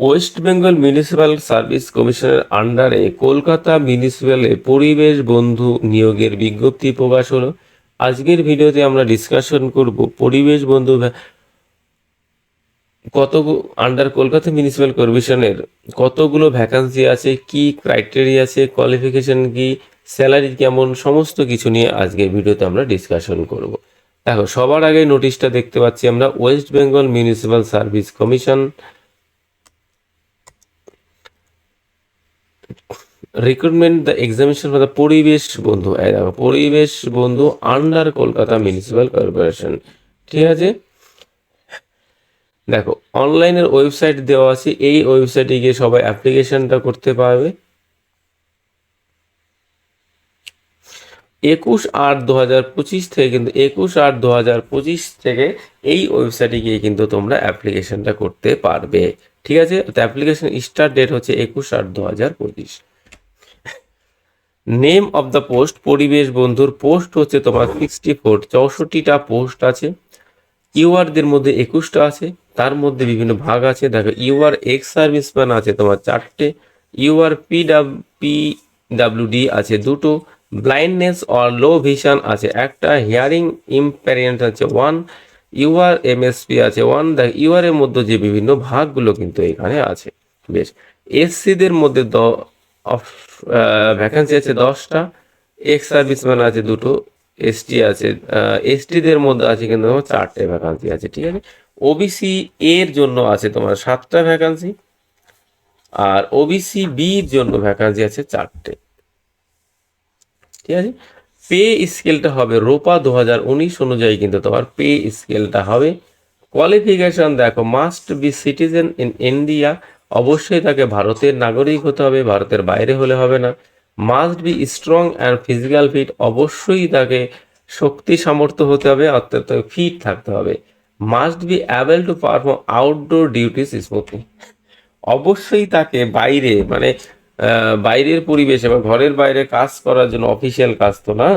West Bengal municipal service কমিশনের আন্ডারে কলকাতা মিউনিসিপ্যালে পরিবেশ বন্ধু নিয়োগের বিজ্ঞপ্তি প্রকাশ হলো। আজকের ভিডিওতে আমরা ডিসকাশন করব পরিবেশ বন্ধু কত আন্ডার কলকাতা মিউনিসিপ্যাল কমিশনের কতগুলো ভ্যাকান্সি আছে, কি ক্রাইটেরিয়া আছে কোয়ালিফিকেশন কি স্যালারি কেমন, সমস্ত কিছু নিয়ে আজকের ভিডিওতে আমরা ডিসকাশন করব। দেখো, সবার আগে নোটিশটা দেখতে পাচ্ছি আমরা, West Bengal municipal service commission recruitment the examination the পরিবেশ বন্ধু দেখো পরিবেশ বন্ধু আন্ডার কলকাতা মিউনিসিপ্যাল কর্পোরেশন ঠিক আছে? দেখো অনলাইনের ওয়েবসাইট দেওয়া আছে, এই ওয়েবসাইটে গিয়ে সবাই অ্যাপ্লিকেশনটা করতে পারবে। একুশ আট দু হাজার পঁচিশ থেকে কিন্তু একুশ আট দু হাজার পঁচিশ থেকে এই ওয়েবসাইটে গিয়ে কিন্তু তোমরা অ্যাপ্লিকেশনটা করতে পারবে। ঠিক আছে? তো অ্যাপ্লিকেশন স্টার্ট ডেট হচ্ছে একুশ আট দু হাজার পঁচিশ। নেম অফ দ্য পোস্ট পরিবেশ বন্ধুর পোস্ট হচ্ছে তোমার সিক্সটি ফোর চৌষট্টিটা পোস্ট আছে। ইউআরদের মধ্যে একুশটা আছে। তার মধ্যে বিভিন্ন ভাগ আছে। দেখো ইউআর এক্স সার্ভিস সার্ভিসম্যান আছে তোমার চারটে। ইউআর পি পি ডাব্লিউডি আছে দুটো। ব্লাইন্ডনেস অর লো ভিশন আছে। একটা হিয়ারিং ইম্প্যারিয়েন্ট আছে ওয়ান ইউআর এমএসপি আছে ওয়ান দেখ ইউআর এর মধ্যে যে বিভিন্ন ভাগগুলো কিন্তু এখানে আছে। বেশ এসসিদের মধ্যে দ ভ্যাকান্সি আছে দশটা এক্স সার্ভিসম্যান আছে দুটো এসটি আছে এসটিদের মধ্যে আছে কিন্তু তোমার চারটে ভ্যাকান্সি আছে, ঠিক আছে? ওবিসি এর জন্য আছে তোমার সাতটা ভ্যাকান্সি আর ওবিসি বির জন্য ভ্যাকান্সি আছে চারটে। ঠিক আছে? পে স্কেলটা হবে রোপা দু হাজার উনিশ অনুযায়ী কিন্তু তোমার পে স্কেলটা হবে। কোয়ালিফিকেশন দেখো must be citizen in India অবশ্যই তাকে ভারতের নাগরিক হতে হবে, ভারতের বাইরে হলে হবে না। Must be strong and physical fit অবশ্যই তাকে শক্তি সামর্থ্য হতে হবে, অর্থাৎ ফিট থাকতে হবে। Must be able to perform outdoor duties smoothly অবশ্যই তাকে বাইরে মানে বাইরের পরিবেশে বা ঘরের বাইরে কাজ করার জন্য অফিসিয়াল কাজ তো না?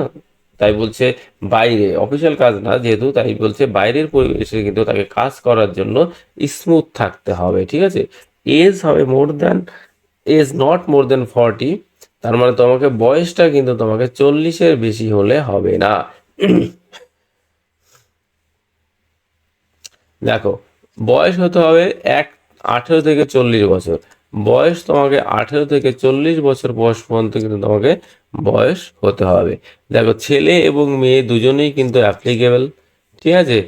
তাই বলছে বাইরে। অফিসিয়াল কাজ না, যেহেতু তাই বলছে বাইরের পরিবেশে কিন্তু তাকে কাজ করার জন্য স্মুথ থাকতে হবে, ঠিক আছে? এজ হবে more than age not more than forty তার মানে তোমাকে বয়সটা কিন্তু তোমাকে চল্লিশের বেশি হলে হবে না। দেখো, বয়স হতে হবে এক, আঠেরো থেকে চল্লিশ বছর। বয়স তোমাকে আঠেরো থেকে চল্লিশ বছর বয়স পর্যন্ত কিন্তু তোমাকে বয়স হতে হবে। দেখো, ছেলে এবং মেয়ে দুজনেই কিন্তু অ্যাপ্লিকেবল ঠিক আছে?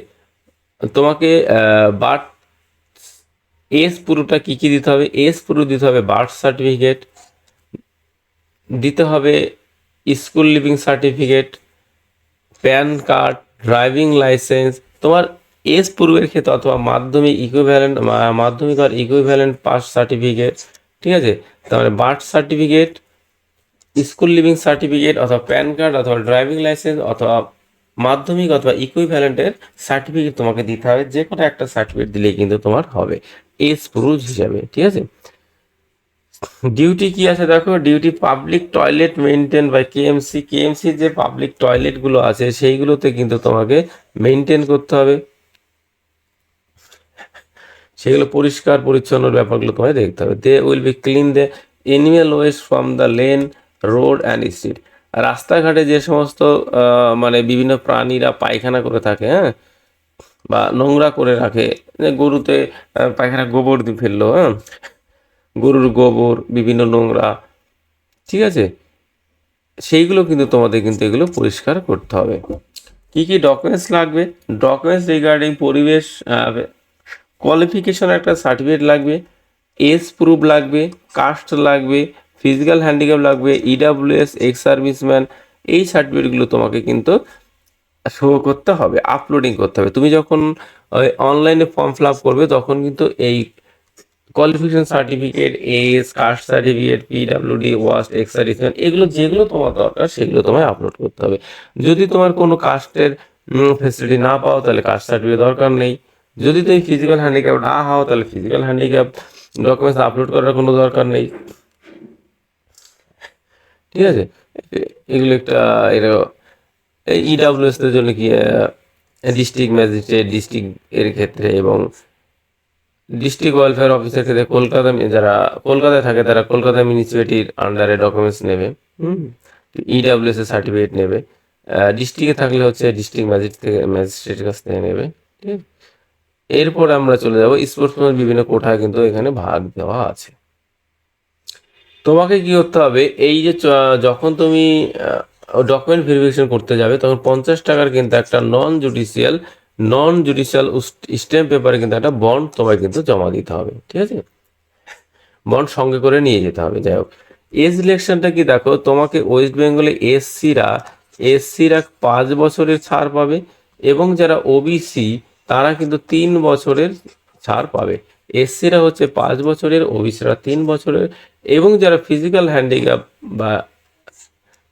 তোমাকে বার্থ এজ পুরোটা কী কী দিতে হবে? এজ পুরো দিতে হবে বার্থ সার্টিফিকেট দিতে হবে school leaving certificate PAN card driving licence তোমার এস পূর্বের ক্ষেত্রে অথবা মাধ্যমিক ইকুইভ্যালেন্ট মাধ্যমিক আর ইকুইভ্যালেন্ট পাস সার্টিফিকেট ঠিক আছে? তারপরে birth certificate school leaving certificate অথবা প্যান কার্ড অথবা ড্রাইভিং লাইসেন্স অথবা মাধ্যমিক অথবা ইকুইভ্যালেন্টের সার্টিফিকেট তোমাকে দিতে হবে। যে কোনো একটা সার্টিফিকেট দিলেই কিন্তু তোমার হবে। এস প্রুফ হিসাবে, ঠিক আছে? ডিউটি কি আছে দেখো? Duty public toilet maintain by KMC KMC যে পাবলিক টয়লেটগুলো আছে, সেইগুলোতে কিন্তু তোমাকে মেনটেন করতে হবে। সেগুলো পরিষ্কার, পরিচ্ছন্ন ব্যাপারগুলো তোমায় দেখতে হবে। They will be clean the animal waste from the lane road and street রাস্তাঘাটে যে সমস্ত মানে বিভিন্ন প্রাণীরা পায়খানা করে থাকে হ্যাঁ বা নোংরা করে রাখে গরুতে পায়খানা গোবর দিয়ে ফেলল হ্যাঁ গরুর গোবর, বিভিন্ন নোংরা, ঠিক আছে? সেইগুলো কিন্তু তোমাদের কিন্তু এগুলো পরিষ্কার করতে হবে। কি কি ডকুমেন্টস লাগবে? ডকুমেন্টস রিগার্ডিং পরিবেশ কোয়ালিফিকেশন একটা সার্টিফিকেট লাগবে এজ প্রুফ লাগবে কাস্ট লাগবে ফিজিক্যাল হ্যান্ডিক্যাপ লাগবে ইডাব্লিউএস এক্স সার্ভিসম্যান এই সার্টিফিকেটগুলো তোমাকে কিন্তু শো করতে হবে আপলোডিং করতে হবে। তুমি যখন অনলাইনে ফর্ম ফিল আপ করবে, তখন কিন্তু এই কোয়ালিফিকেশন সার্টিফিকেট এস কাস্ট সার্টিফিকেট পিডাব্লিউডি ওয়াস্ট এক্স সার্টিফিকেট এগুলো যেগুলো তোমার দরকার, সেগুলো তোমায় আপলোড করতে হবে। যদি তোমার কোনো কাস্টের ফেসিলিটি না পাও, তাহলে কাস্ট সার্টিফিকেট দরকার নেই। যদি তুমি ফিজিক্যাল হ্যান্ডিক্যাপ না হও, তাহলে ফিজিক্যাল হ্যান্ডিক্যাপ ডকুমেন্টস আপলোড করার কোনো দরকার নেই। ঠিক আছে? এগুলো একটা, এর ইডাব্লিউএস এর জন্য কি ডিস্ট্রিক্ট ম্যাজিস্ট্রেট ডিস্ট্রিক্ট এর ক্ষেত্রে এবং ডিস্ট্রিক্ট ওয়েলফেয়ার অফিসের ক্ষেত্রে কলকাতা, যারা কলকাতায় থাকে, তারা কলকাতা মিউনিসিপ্যালিটির আন্ডারে ডকুমেন্টস নেবে। হুম? ইডাব্লিউএস এর সার্টিফিকেট নেবে। ডিস্ট্রিক্টে থাকলে হচ্ছে ডিস্ট্রিক্ট ম্যাজিস্ট্রেট ম্যাজিস্ট্রেটের কাছ থেকে নেবে। ঠিক আছে? এরপর আমরা চলে যাব স্পোর্টসম্যানের বিভিন্ন কোঠায় কিন্তু এখানে ভাগ দেওয়া আছে। তোমাকে কি করতে হবে? এই যে যখন তুমি ডকুমেন্ট ভেরিফিকেশন করতে যাবে, তখন পঞ্চাশ টাকার কিন্তু একটা non judicial non judicial stamp পেপারে কিন্তু একটা বন্ড তোমায় কিন্তু জমা দিতে হবে, ঠিক আছে? বন্ড সঙ্গে করে নিয়ে যেতে হবে, যাই হোক। এজ ইলেকশনটা কি দেখো, তোমাকে ওয়েস্ট বেঙ্গলে এসসিরা এসসিরা পাঁচ বছরের ছাড় পাবে এবং যারা ওবিসি তারা কিন্তু তিন বছরের ছাড় পাবে। এসসিরা হচ্ছে পাঁচ বছরের, ওবিসিরা তিন বছরের এবং যারা ফিজিক্যাল হ্যান্ডিক্যাপ বা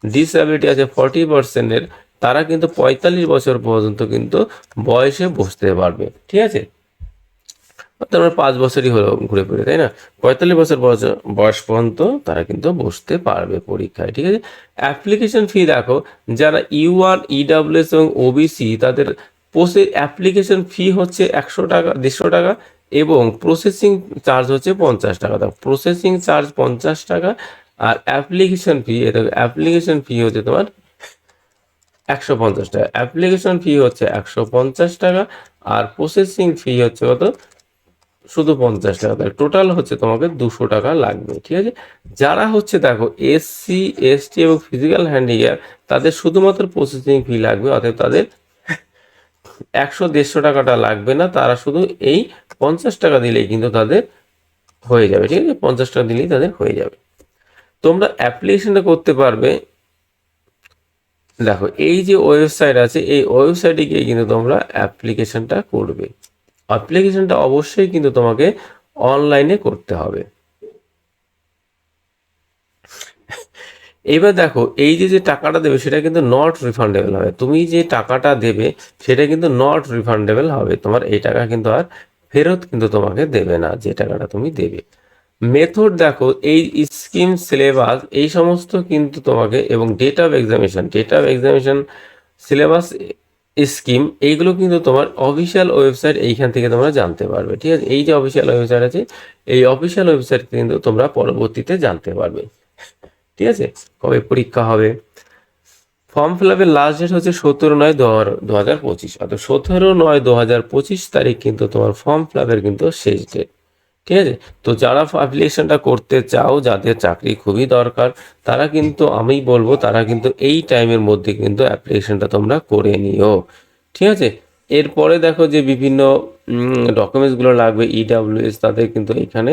ডিসএবিলিটি আছে ফর্টি পার্সেন্টের তারা কিন্তু পঁয়তাল্লিশ বছর পর্যন্ত কিন্তু বয়সে বসতে পারবে। ঠিক আছে? অর্থাৎ আমরা পাঁচ বছরই হলো ঘুরে ফিরে, তাই না? পঁয়তাল্লিশ বছর বয়স বয়স পর্যন্ত তারা কিন্তু বসতে পারবে পরীক্ষায়, ঠিক আছে? অ্যাপ্লিকেশন ফি দেখো, যারা ইউ ওয়ান ইডাব্লিউএস এবং ওবিসি তাদের পোসে অ্যাপ্লিকেশন ফি হচ্ছে একশো টাকা, দেড়শো টাকা এবং প্রসেসিং চার্জ হচ্ছে পঞ্চাশ টাকা। দেখো প্রসেসিং চার্জ পঞ্চাশ টাকা আর অ্যাপ্লিকেশন ফি এটা অ্যাপ্লিকেশন ফি হচ্ছে তোমার একশো পঞ্চাশ টাকা। অ্যাপ্লিকেশন ফি হচ্ছে একশো পঞ্চাশ টাকা আর প্রসেসিং ফি হচ্ছে কত? শুধু পঞ্চাশ টাকা। তাহলে টোটাল হচ্ছে তোমাকে দুশো টাকা লাগবে, ঠিক আছে? যারা হচ্ছে দেখো এসসি এসটি এবং ফিজিক্যাল হ্যান্ডিক্যাপ তাদের শুধুমাত্র প্রসেসিং ফি লাগবে, অতএব তাদের একশো দেড়শো টাকাটা লাগবে না, তারা শুধু এই পঞ্চাশ টাকা দিলেই কিন্তু তাদের হয়ে যাবে, ঠিক আছে? পঞ্চাশ টাকা দিলেই তাদের হয়ে যাবে। তোমরা অ্যাপ্লিকেশনটা করতে পারবে। দেখো, এই যে ওয়েবসাইট আছে, এই ওয়েবসাইটে গিয়ে কিন্তু তোমরা অ্যাপ্লিকেশনটা করবে। অ্যাপ্লিকেশনটা অবশ্যই কিন্তু তোমাকে অনলাইনে করতে হবে। এবার দেখো, এই যে যে টাকাটা দেবে, সেটা কিন্তু নট রিফান্ডেবল হবে। তুমি যে টাকাটা দেবে, সেটা কিন্তু নট রিফান্ডেবল হবে। তোমার এই টাকা কিন্তু আর ফেরত কিন্তু তোমাকে দেবে না, যে টাকাটা তুমি দেবে। মেথড দেখো, এই স্কিম সিলেবাস এই সমস্ত কিন্তু তোমাকে, এবং date of examination date of examination syllabus scheme এইগুলো কিন্তু তোমার অফিসিয়াল ওয়েবসাইট এইখান থেকে তোমরা জানতে পারবে। ঠিক আছে? এই যে অফিসিয়াল ওয়েবসাইট আছে, এই অফিসিয়াল ওয়েবসাইট কিন্তু তোমরা পরবর্তীতে জানতে পারবে। ঠিক আছে? কবে পরীক্ষা হবে? ফর্ম ফিল আপের লাস্ট ডেট হচ্ছে সতেরো নয় দু হাজার পঁচিশ। অর্থাৎ সতেরো নয় দু হাজার পঁচিশ তারিখ কিন্তু তোমার ফর্ম ফিল আপের কিন্তু শেষ ডেট ঠিক আছে? তো যারা অ্যাপ্লিকেশনটা করতে চাও, যাদের চাকরি খুবই দরকার, তারা কিন্তু আমি বলব তারা কিন্তু এই টাইমের মধ্যে কিন্তু অ্যাপ্লিকেশনটা তোমরা করে নিও। ঠিক আছে? এরপরে দেখো যে বিভিন্ন ডকুমেন্টসগুলো লাগবে ইডাব্লিউএস তাদের কিন্তু এখানে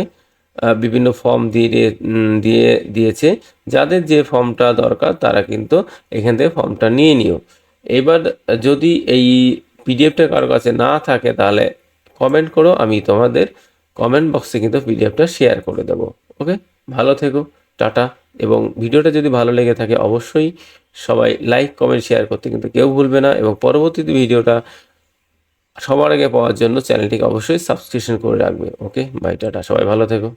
বিভিন্ন ফর্ম দিয়ে দিয়ে- দিয়েছে। যাদের যে ফর্মটা দরকার, তারা কিন্তু এখান থেকে ফর্মটা নিয়ে নিও। এবার যদি এই পিডিএফটা কারও কাছে না থাকে, তাহলে কমেন্ট করো, আমি তোমাদের কমেন্ট বক্সে কিন্তু পিডিএফটা শেয়ার করে দেবো। ওকে ভালো থেকো, টাটা। এবং ভিডিওটা যদি ভালো লেগে থাকে, অবশ্যই সবাই লাইক কমেন্ট শেয়ার করতে কিন্তু কেউ ভুলবে না। এবং পরবর্তীতে ভিডিওটা সবার আগে পাওয়ার জন্য চ্যানেলটিকে অবশ্যই সাবস্ক্রিপশন করে রাখবে। ওকে বাই টাটা। সবাই ভালো থেকো।